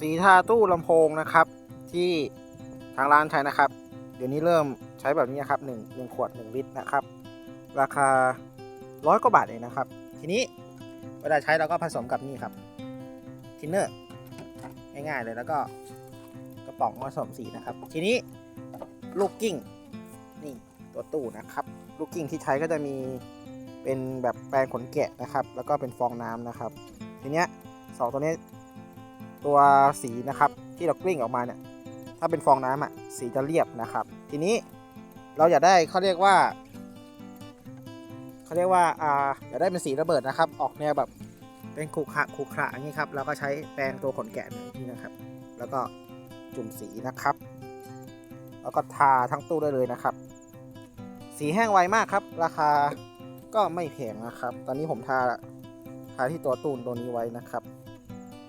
สีทาตู้ลำโพงนะครับ ที่ทางร้านใช้นะครับ เดี๋ยวนี้เริ่มใช้แบบนี้ครับหนึ่งหนึ่งขวดหนึ่งลิตรนะครับ ราคาร้อยกว่าบาทเองนะครับ ทีนี้เวลาใช้เราก็ผสมกับนี่ครับทินเนอร์ง่ายๆเลยแล้วก็กระป๋องผสมสีนะครับ ทีนี้ลูกกิ้งนี่ตัวตู้นะครับ ลูกกิ้งที่ใช้ก็จะมีเป็นแบบแปรงขนแกะนะครับ แล้วก็เป็นฟองน้ำนะครับ ทีเนี้ยสองตัวนี้ ตัวสีนะครับที่เรากลิ้งออกมาเนี่ยถ้าเป็นฟองน้ำอะสีจะเรียบนะครับ ทีนี้เราอยากได้เขาเรียกว่าเขาเรียกว่าอ่าอยากได้เป็นสีระเบิดนะครับ ออกแนวแบบเป็นขรุขระขรุขระอย่างนี้ครับเราก็ใช้แปรงตัวขนแกะนี่นะครับ แล้วก็จุ่มสีนะครับ แล้วก็ทาทั้งตู้ได้เลยนะครับ สีแห้งไวมากครับ ราคาก็ไม่แพงนะครับ ตอนนี้ผมทาทาที่ตัวตูนตัวนี้ไว้นะครับ